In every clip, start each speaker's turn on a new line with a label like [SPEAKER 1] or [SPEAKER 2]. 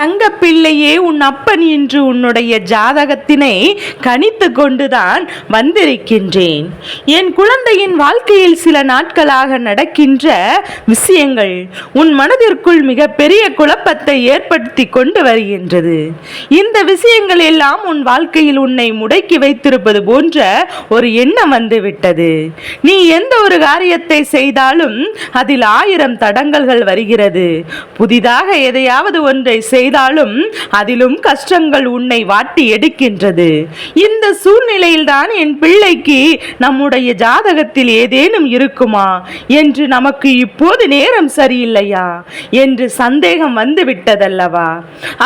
[SPEAKER 1] தங்கப்பிள்ளையே உன் அப்பன் என்று உன்னுடைய ஜாதகத்தினை கணித்து கொண்டுதான் வந்திருக்கின்றேன். என் குழந்தையின் வாழ்க்கையில் சில நாட்களாக நடக்கின்ற விஷயங்கள் உன் மனதிற்குள் மிகப்பெரிய குழப்பத்தை ஏற்படுத்தி கொண்டு வருகின்றது. இந்த விஷயங்கள் எல்லாம் உன் வாழ்க்கையில் உன்னை முடக்கி வைத்திருப்பது போன்ற ஒரு எண்ணம் வந்துவிட்டது. நீ எந்த ஒரு காரியத்தை செய்தாலும் அதில் ஆயிரம் தடங்கல்கள் வருகிறது. புதிதாக எதையாவது ஒன்றை செய்து செய்தாலும் அதிலும் கஷ்டங்கள் உன்னை வாட்டி எடுக்கின்றது. இந்த சூழ்நிலையில்தான் என் பிள்ளைக்கு நம்முடைய ஜாதகத்தில் ஏதேனும் இருக்குமா? என்று நமக்கு இப்போது நேரம் சரியில்லையா? என்று சந்தேகம் வந்து விட்டதல்லவா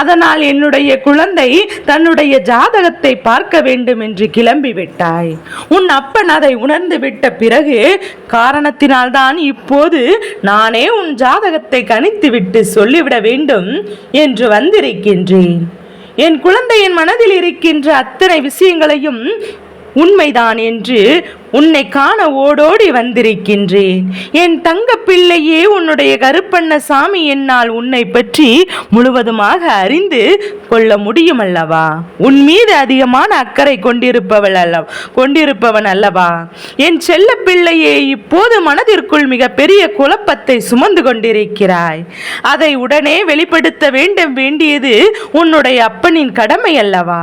[SPEAKER 1] அதனால் என்னுடைய குழந்தை தன்னுடைய ஜாதகத்தை பார்க்க வேண்டும் என்று கிளம்பி விட்டாய் உன் அப்பன் அதை உணர்ந்து விட்ட பிறகு காரணத்தினால்தான் இப்போது நானே உன் ஜாதகத்தை கணித்துவிட்டு சொல்லிவிட வேண்டும் என்று வந்திருக்கின்றேன். என் குழந்தையின் மனதில் இருக்கின்ற அத்தனை விஷயங்களையும் உண்மைதான் என்று உன்னை காண ஓடோடி வந்திருக்கின்றேன். என் தங்க பிள்ளையே உன்னுடைய கருப்பண்ண சாமி என்னால் உன்னை பற்றி முழுவதுமாக அறிந்து கொள்ள முடியும் அல்லவா உன் மீது அதிகமான அக்கறை கொண்டிருப்பவள் அல்ல கொண்டிருப்பவன் அல்லவா? என் செல்ல பிள்ளையே இப்போது மனதிற்குள் மிக பெரிய குழப்பத்தை சுமந்து கொண்டிருக்கிறாய். அதை உடனே வெளிப்படுத்த வேண்டும் வேண்டியது உன்னுடைய அப்பனின் கடமை அல்லவா?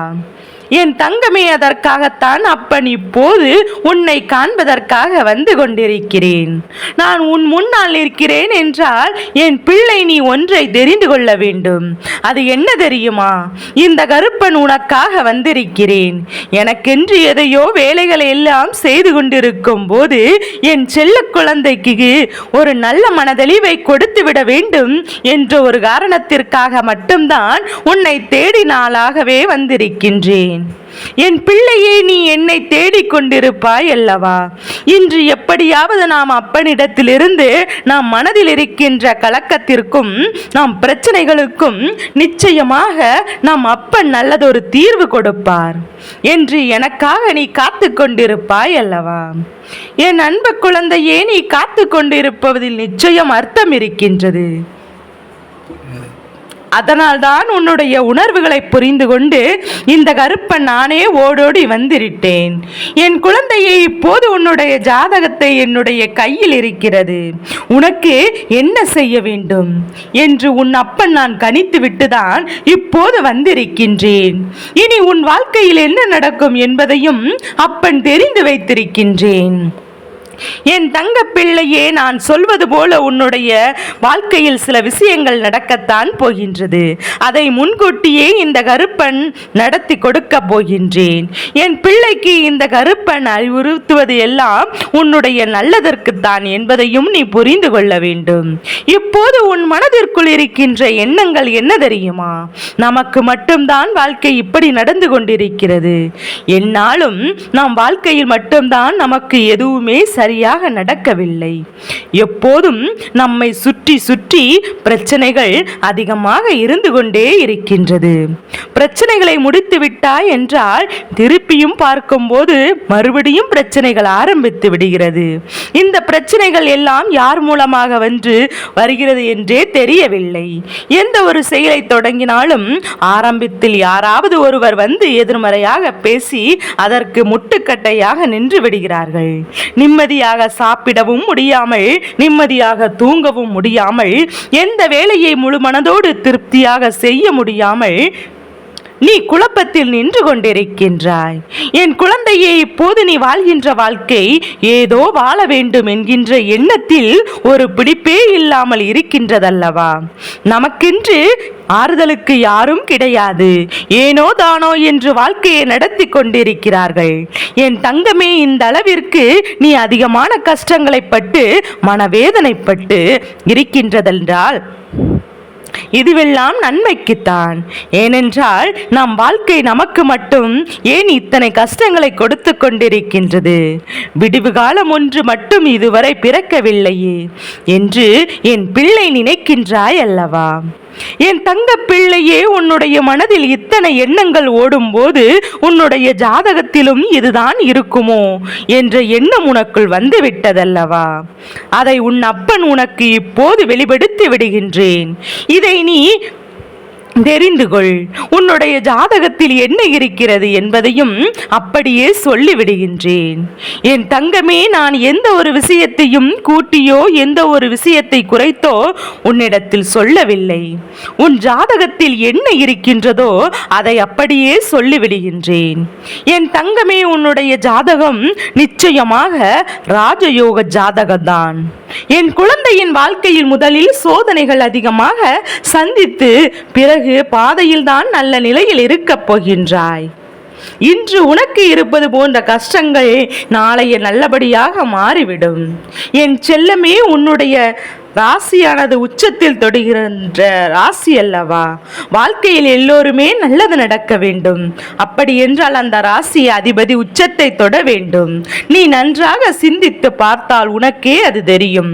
[SPEAKER 1] என் தங்கமே அதற்காகத்தான் அப்பன் இப்போது உன்னை காண்பதற்காக வந்து கொண்டிருக்கிறேன். நான் உன் முன்னால் இருக்கிறேன் என்றால் என் பிள்ளை நீ ஒன்றை தெரிந்து கொள்ள வேண்டும். அது என்ன தெரியுமா? இந்த கருப்பன் உனக்காக வந்திருக்கிறேன். எனக்கென்று எதையோ வேலைகளை எல்லாம் செய்து கொண்டிருக்கும் போது என் செல்ல குழந்தைக்கு ஒரு நல்ல மனதெளிவை கொடுத்து விட வேண்டும் என்ற ஒரு காரணத்திற்காக மட்டும்தான் உன்னை தேடி நாளாகவே வந்திருக்கின்றேன். என் பிள்ளையே நீ என்னை தேடிக் கொண்டிருப்பாய் அல்லவா? இன்று எப்படியாவது நாம் அப்பனிடத்திலிருந்து நாம் மனதில் இருக்கின்ற கலக்கத்திற்கும் நாம் பிரச்சனைகளுக்கும் நிச்சயமாக நாம் அப்பன் நல்லதொரு தீர்வு கொடுப்பார். என்று எனக்காக நீ காத்து கொண்டிருப்பாய் அல்லவா? என் அன்பு குழந்தையே நீ காத்து கொண்டிருப்பதில் நிச்சயம் அர்த்தம் இருக்கின்றது. அதனால்தான் உன்னுடைய உணர்வுகளை புரிந்து கொண்டு இந்த கருப்பன் நானே ஓடோடி வந்திருட்டேன். என் குழந்தையை இப்போது உன்னுடைய ஜாதகத்தை என்னுடைய கையில் இருக்கிறது. உனக்கு என்ன செய்ய வேண்டும்? என்று உன் அப்பன் நான் கணித்து விட்டுதான் இப்போது வந்திருக்கின்றேன். இனி உன் வாழ்க்கையில் என்ன நடக்கும் என்பதையும் அப்பன் தெரிந்து வைத்திருக்கின்றேன். என் தங்க பிள்ளையே நான் சொல்வது போல உன்னுடைய வாழ்க்கையில் சில விஷயங்கள் நடக்கத்தான் போகின்றது. அதை முன்கூட்டியே இந்த கருப்பன் நடத்தி கொடுக்க போகின்றேன். என் பிள்ளைக்கு இந்த கருப்பன் அறிவுறுத்துவது எல்லாம் உன்னுடைய நல்லதற்குத்தான் என்பதையும் நீ புரிந்து கொள்ள வேண்டும். இப்போது உன் மனதிற்குள் இருக்கின்ற எண்ணங்கள் என்ன தெரியுமா? நமக்கு மட்டும்தான் வாழ்க்கை இப்படி நடந்து கொண்டிருக்கிறது. என்னாலும் நாம் வாழ்க்கையில் மட்டும்தான் நமக்கு எதுவுமே சரி சரியாக நடக்கவில்லை. எப்போதும் நம்மை சுற்றி சுற்றி பிரச்சனைகள் அதிகமாக இருந்து கொண்டே இருக்கின்றது. பிரச்சனைகளை முடித்து விட்டாய் என்றால் திருப்பியும் பார்க்கும்போது மறுபடியும் பிரச்சனைகள் ஆரம்பித்து விடுகிறது. இந்த பிரச்சனைகள் எல்லாம் யார் மூலமாக வந்து வருகிறது என்றே தெரியவில்லை. எந்த ஒரு செயலை தொடங்கினாலும் ஆரம்பத்தில் யாராவது ஒருவர் வந்து எதிர்மறையாக பேசி அதற்கு முட்டுக்கட்டையாக நின்று விடுகிறார்கள். நிம்மதி நிம்மதியாக சாப்பிடவும் முடியாமல் நிம்மதியாக தூங்கவும் முடியாமல் எந்த வேலையை முழு மனதோடு திருப்தியாக செய்ய முடியாமல் நீ குழப்பத்தில் நின்று கொண்டிருக்கின்றாய். என் குழந்தையே இப்போது நீ வாழ்கின்ற வாழ்க்கை ஏதோ வாழ வேண்டும் என்கின்ற எண்ணத்தில் ஒரு பிடிப்பே இல்லாமல் இருக்கின்றதல்லவா? நமக்கென்று ஆறுதலுக்கு யாரும் கிடையாது. ஏனோ தானோ என்று வாழ்க்கையை நடத்தி கொண்டிருக்கிறார்கள். என் தங்கமே இந்த அளவிற்கு நீ அதிகமான கஷ்டங்களை பட்டு மனவேதனைப்பட்டு இருக்கின்றதென்றால் இதுவெல்லாம் நன்மைக்குத்தான். ஏனென்றால் நம் வாழ்க்கை நமக்கு மட்டும் ஏன் இத்தனை கஷ்டங்களை கொடுத்து கொண்டிருக்கின்றது? விடிவு காலம் ஒன்று மட்டும் இதுவரை பிறக்கவில்லையே. என்று என் பிள்ளை நினைக்கின்றாய் அல்லவா என் தங்க பிள்ளையே உன்னுடைய மனதில் இத்தனை எண்ணங்கள் ஓடும்போது உன்னுடைய ஜாதகத்திலும் இதுதான் இருக்குமோ என்ற எண்ணம் உனக்குள் வந்து விட்டதல்லவா அதை உன் அப்பன் உனக்கு இப்போது வெளிப்படுத்தி விடுகின்றேன். இதை நீ தெரிந்து கொள். உன்னுடைய ஜாதகத்தில் என்ன இருக்கிறது என்பதையும் அப்படியே சொல்லிவிடுகின்றேன். என் தங்கமே நான் எந்த ஒரு விஷயத்தையும் கூட்டியோ எந்த ஒரு விஷயத்தை குறைத்தோ உன்னிடத்தில் சொல்லவில்லை. உன் ஜாதகத்தில் என்ன இருக்கின்றதோ அதை அப்படியே சொல்லிவிடுகின்றேன். என் தங்கமே உன்னுடைய ஜாதகம் நிச்சயமாக ராஜயோக ஜாதகம்தான். என் குழந்தையின் வாழ்க்கையில் முதலில் சோதனைகள் அதிகமாக சந்தித்து பிறகு பாதையில்தான் நல்ல நிலையில் இருக்கப் போகின்றாய். இன்று உனக்கு இருப்பது போன்ற கஷ்டங்கள் நாளைய நல்லபடியாக மாறிவிடும். என் செல்லமே உன்னுடைய ராசியானது உச்சத்தில் தொடுகின்ற ராசி அல்லவா? வாழ்க்கையில் எல்லோருமே நல்லது நடக்க வேண்டும். அப்படி என்றால் அந்த ராசி அதிபதி உச்சத்தை தொட வேண்டும். நீ நன்றாக சிந்தித்து பார்த்தால் உனக்கே அது தெரியும்.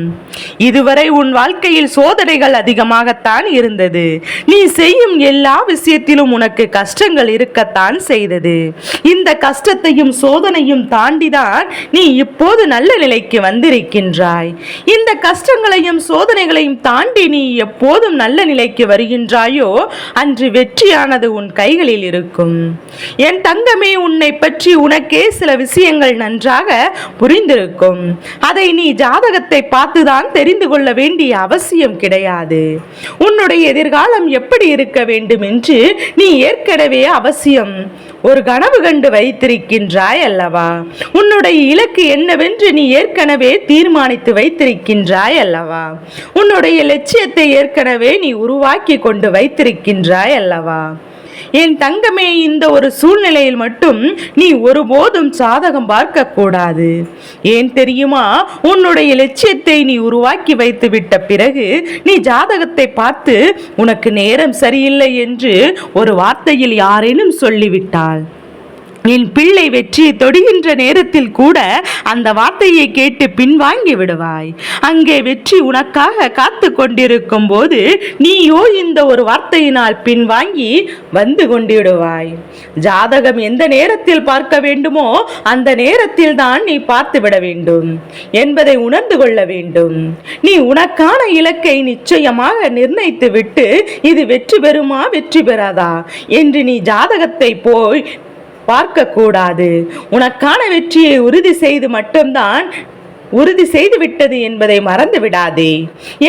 [SPEAKER 1] இதுவரை உன் வாழ்க்கையில் சோதனைகள் அதிகமாகத்தான் இருந்தது. நீ செய்யும் எல்லா விஷயத்திலும் உனக்கு கஷ்டங்கள் இருக்கத்தான் செய்தது. இந்த கஷ்டத்தையும் சோதனையும் தாண்டிதான் நீ இப்போது நல்ல நிலைக்கு வந்திருக்கின்றாய். இந்த கஷ்டங்களையும் சோதனைகளையும் தாண்டி நீ எப்போதும் நல்ல நிலைக்கு வருகின்றாயோ அன்று வெற்றியானது உன் கைகளில் இருக்கும். என் தங்கமே உன்னை பற்றி உனக்கே சில விஷயங்கள் நன்றாக புரிந்திருக்கும். அதை நீ ஜாதகத்தை பார்த்துதான் தெரிந்து கொள்ள வேண்டிய அவசியம் கிடையாது. உன்னுடைய எதிர்காலம் எப்படி இருக்க வேண்டும் என்று நீ ஏற்கனவே அவசியம். ஒரு கனவு கண்டு வைத்திருக்கின்றாய் அல்லவா? உன்னுடைய இலக்கு என்னவென்று நீ ஏற்கனவே தீர்மானித்து வைத்திருக்கின்றாய் அல்லவா? உன்னுடைய லட்சியத்தை ஏற்கனவே நீ உருவாக்கி கொண்டு வைத்திருக்கின்றாய் அல்லவா? என் தங்கமே இந்த ஒரு சூழ்நிலையில் மட்டும் நீ ஒருபோதும் சாதகம் பார்க்க கூடாது ஏன் தெரியுமா? உன்னுடைய லட்சியத்தை நீ உருவாக்கி வைத்து விட்ட பிறகு நீ ஜாதகத்தை பார்த்து உனக்கு நேரம் சரியில்லை என்று ஒரு வார்த்தையில் யாரேனும் சொல்லிவிட்டாள் என் பிள்ளை வெற்றியை தொடுகின்ற நேரத்தில் கூட அந்த வார்த்தையை கேட்டு பின்வாங்கி விடுவாய். அங்கே வெற்றி உனக்காக காத்து கொண்டிருக்கும் போது நீயோ இந்த ஒரு வார்த்தையினால் பின்வாங்கி வந்து கொண்டிடுவாய். ஜாதகம் எந்த நேரத்தில் பார்க்க வேண்டுமோ அந்த நேரத்தில் தான் நீ பார்த்து விட வேண்டும். என்பதை உணர்ந்து கொள்ள வேண்டும். நீ உனக்கான இலக்கை நிச்சயமாக நிர்ணயித்து விட்டு இது வெற்றி பெறுமா வெற்றி பெறாதா? என்று நீ ஜாதகத்தை போய் பார்க்கக்கூடாது. உனக்கான வெற்றியை உறுதி செய்து மட்டும்தான் உறுதி செய்து விட்டது என்பதை மறந்து விடாதே.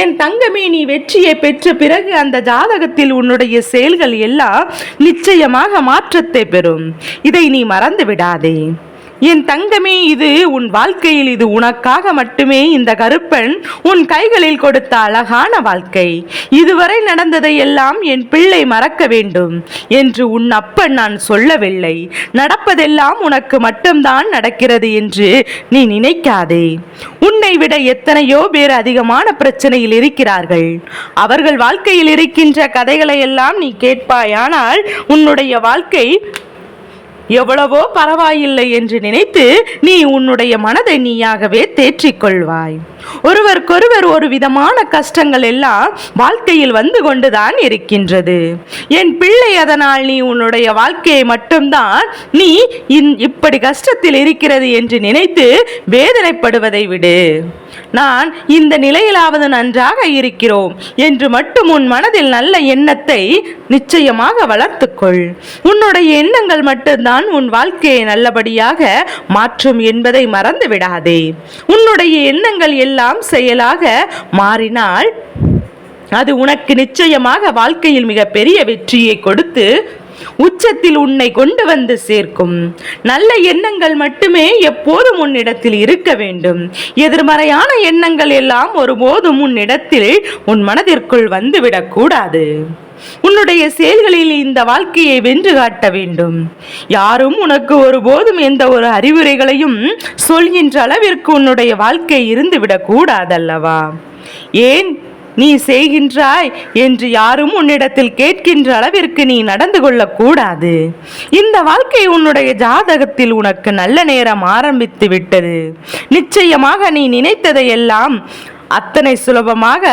[SPEAKER 1] என் தங்கமே நீ வெற்றியை பெற்ற பிறகு அந்த ஜாதகத்தில் உன்னுடைய செயல்கள் எல்லாம் நிச்சயமாக மாற்றத்தை பெறும். இதை நீ மறந்து விடாதே. என் தங்கமே இது உன் வாழ்க்கையில் இது உனக்காக மட்டுமே இந்த கருப்பன் உன் கைகளில் கொடுத்த அழகான வாழ்க்கை. இதுவரை நடந்ததை எல்லாம் என் பிள்ளை மறக்க வேண்டும் என்று உன் அப்பன் நான் சொல்லவில்லை. நடப்பதெல்லாம் உனக்கு மட்டும்தான் நடக்கிறது என்று நீ நினைக்காதே. உன்னை விட எத்தனையோ பேர் அதிகமான பிரச்சனையில் இருக்கிறார்கள். அவர்கள் வாழ்க்கையில் இருக்கின்ற கதைகளை எல்லாம் நீ கேட்பாயானால் உன்னுடைய வாழ்க்கை எவ்வளவோ பரவாயில்லை என்று நினைத்து நீ உன்னுடைய மனதை நீயாகவே தேற்றிக் கொள்வாய் ஒருவருக்கொருவர் ஒரு விதமான கஷ்டங்கள் எல்லாம் வாழ்க்கையில் வந்து கொண்டுதான் இருக்கின்றது. என் பிள்ளை அதனால் நீ உன்னுடைய வாழ்க்கையை மட்டும்தான் நீ இப்படி கஷ்டத்தில் இருக்கிறது என்று நினைத்து வேதனைப்படுவதை விடு. நான் இந்த நிலையிலாவது நன்றாக இருக்கிறோம் என்று மட்டும் உன் மனதில் நல்ல எண்ணத்தை நிச்சயமாக வளர்த்துக்கொள். உன்னுடைய எண்ணங்கள் மட்டும்தான் உன் வாழ்க்கையை நல்லபடியாக மாற்றும் என்பதை மறந்து விடாதே. உன்னுடைய எண்ணங்கள் எல்லாம் செயலாக மாறினால் அது உனக்கு நிச்சயமாக வாழ்க்கையில் மிக பெரிய வெற்றியை கொடுத்து உச்சத்தில் உன்னை கொண்டு வந்து சேர்க்கும். நல்ல எண்ணங்கள் மட்டுமே எப்போதும் உன்னிடத்தில் இருக்க வேண்டும். எதிர்மறையான எண்ணங்கள் எல்லாம் ஒருபோதும் உன்னிடத்தில் உன் மனதிற்குள் வந்துவிடக் கூடாது. உன்னுடைய செயல்களில் இந்த வாழ்க்கையை வென்று காட்ட வேண்டும். யாரும் உனக்கு ஒருபோதும் எந்த ஒரு அறிவுரைகளையும் சொல்கின்ற அளவிற்கு உன்னுடைய வாழ்க்கை இருந்துவிடக் கூடாதல்லவா? ஏன் நீ செய்கின்றாய் என்று யாரும் உன்னிடத்தில் கேட்கின்ற அளவிற்கு நீ நடந்து கொள்ளக்கூடாது. இந்த வாழ்க்கை உன்னுடைய ஜாதகத்தில் உனக்கு நல்ல நேரம் ஆரம்பித்து விட்டது. நிச்சயமாக நீ நினைத்ததை எல்லாம் அத்தனை சுலபமாக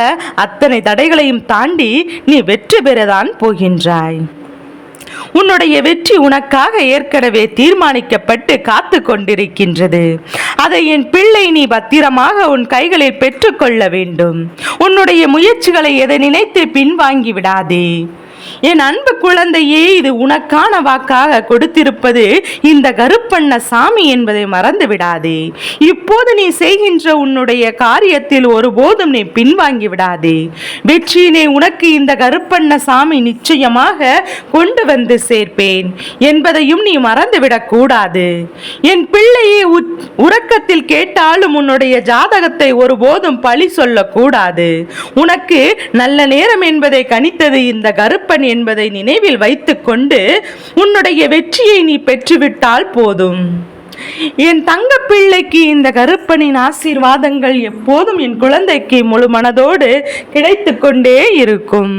[SPEAKER 1] அத்தனை தடைகளையும் தாண்டி நீ வெற்றி பெறதான் போகின்றாய். உன்னுடைய வெற்றி உனக்காக ஏற்கனவே தீர்மானிக்கப்பட்டு காத்து கொண்டிருக்கின்றது அதை என் பிள்ளை நீ பத்திரமாக உன் கைகளில் பெற்றுக்கொள்ள வேண்டும். உன்னுடைய முயற்சிகளை எதை நினைத்து பின்வாங்கி விடாதே. என் அன்பு குழந்தையே இது உனக்கான வாக்காக கொடுத்திருப்பது இந்த கருப்பண்ண சாமி என்பதை மறந்து விடாதே. இப்போது நீ செய்கின்ற உன்னுடைய காரியத்தில் ஒருபோதும் நீ பின்வாங்கி விடாதே. வெற்றியினை உனக்கு இந்த கருப்பண்ண சாமி நிச்சயமாக கொண்டு வந்து சேர்ப்பேன் என்பதையும் நீ மறந்துவிடக் கூடாது என் பிள்ளையை உ- உறக்கத்தில் கேட்டாலும் உன்னுடைய ஜாதகத்தை ஒருபோதும் பழி சொல்லக்கூடாது. உனக்கு நல்ல நேரம் என்பதை கணித்தது இந்த கருப்பன் என்பதை நினைவில் வைத்துக்கொண்டு உன்னுடைய வெற்றியை நீ பெற்றுவிட்டால் போதும். என் தங்க பிள்ளைக்கு இந்த கருப்பனின் ஆசீர்வாதங்கள் எப்போதும் என் குழந்தைக்கு முழு மனதோடு கிடைத்து கொண்டே இருக்கும்.